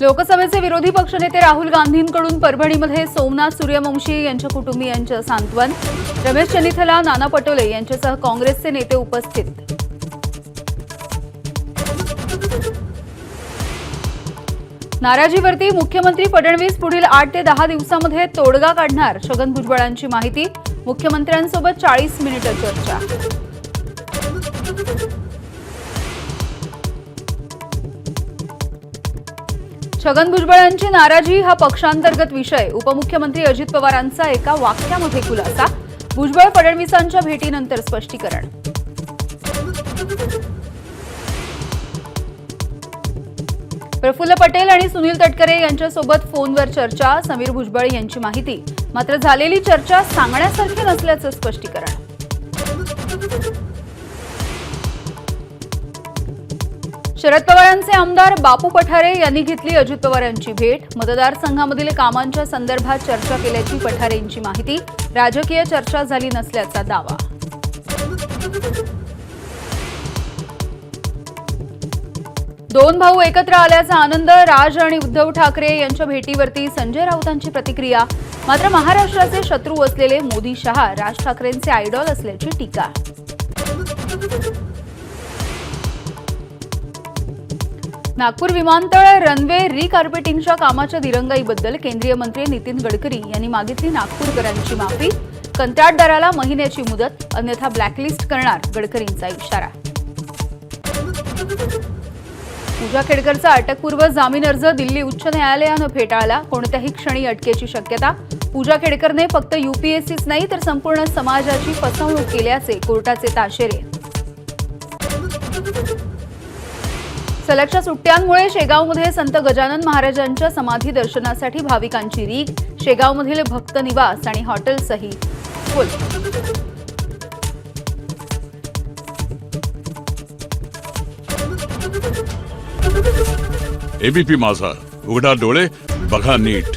लोकसभेचे विरोधी पक्षनेते राहुल गांधींकडून परभणीमध्ये सोमनाथ सूर्यवंशी यांच्या कुटुंबियांचं सांत्वन रमेश चनिथला नाना पटोले यांच्यासह काँग्रेसचे नेते उपस्थित. नाराजीवरती मुख्यमंत्री फडणवीस पुढील आठ ते दहा दिवसामध्ये तोडगा काढणार छगन भुजबळांची माहिती मुख्यमंत्र्यांसोबत चाळीस मिनिटं चर्चा. छगन भुजबळांची नाराजी हा पक्षांतर्गत विषय. उपमुख्यमंत्री अजित पवारांचा एका वाक्यामध्ये खुलासा. भुजबळ फडणवीसांच्या भेटीनंतर स्पष्टीकरण. प्रफुल्ल पटेल आणि सुनील तटकरे यांच्यासोबत फोनवर चर्चा. समीर भुजबळ यांची माहिती. मात्र झालेली चर्चा सांगण्यासारखी नसल्याचं स्पष्टीकरण. शरद पवारांचे आमदार बापू पठारे यांनी घेतली अजित पवारांची भेट. मतदारसंघामधील कामांच्या संदर्भात चर्चा केल्याची पठारेंची माहिती. राजकीय चर्चा झाली नसल्याचा दावा. दोन भाऊ एकत्र आल्याचा आनंद राज आणि उद्धव ठाकरे यांच्या भेटीवरती संजय राऊतांची प्रतिक्रिया. मात्र महाराष्ट्राचे शत्रू असलेले मोदी शहा राज ठाकरेंचे आयडॉल असल्याची टीका. नागपूर विमानतळ रनवे रिकार्पेटिंगच्या कामाच्या दिरंगाईबद्दल केंद्रीय मंत्री नितीन गडकरी यांनी मागितली नागपूरकरांची माफी. कंत्राटदाराला महिन्याची मुदत अन्यथा ब्लॅकलिस्ट करणार गडकरींचा इशारा. पूजा खेडकरचा अटकपूर्व जामीन अर्ज दिल्ली उच्च न्यायालयानं फेटाळला. कोणत्याही क्षणी अटकेची शक्यता. पूजा खेडकरने फक्त युपीएससीच नाही तर संपूर्ण समाजाची फसवणूक केल्याचे कोर्टाचे ताशेरे. सलगच्या सुट्ट्यांमुळे शेगावमध्ये संत गजानन महाराजांच्या समाधी दर्शनासाठी भाविकांची रीग शेगावमधील भक्त निवास आणि हॉटेल्सही फुल. एबीपी माझा. उघडा डोळे बघा नीट.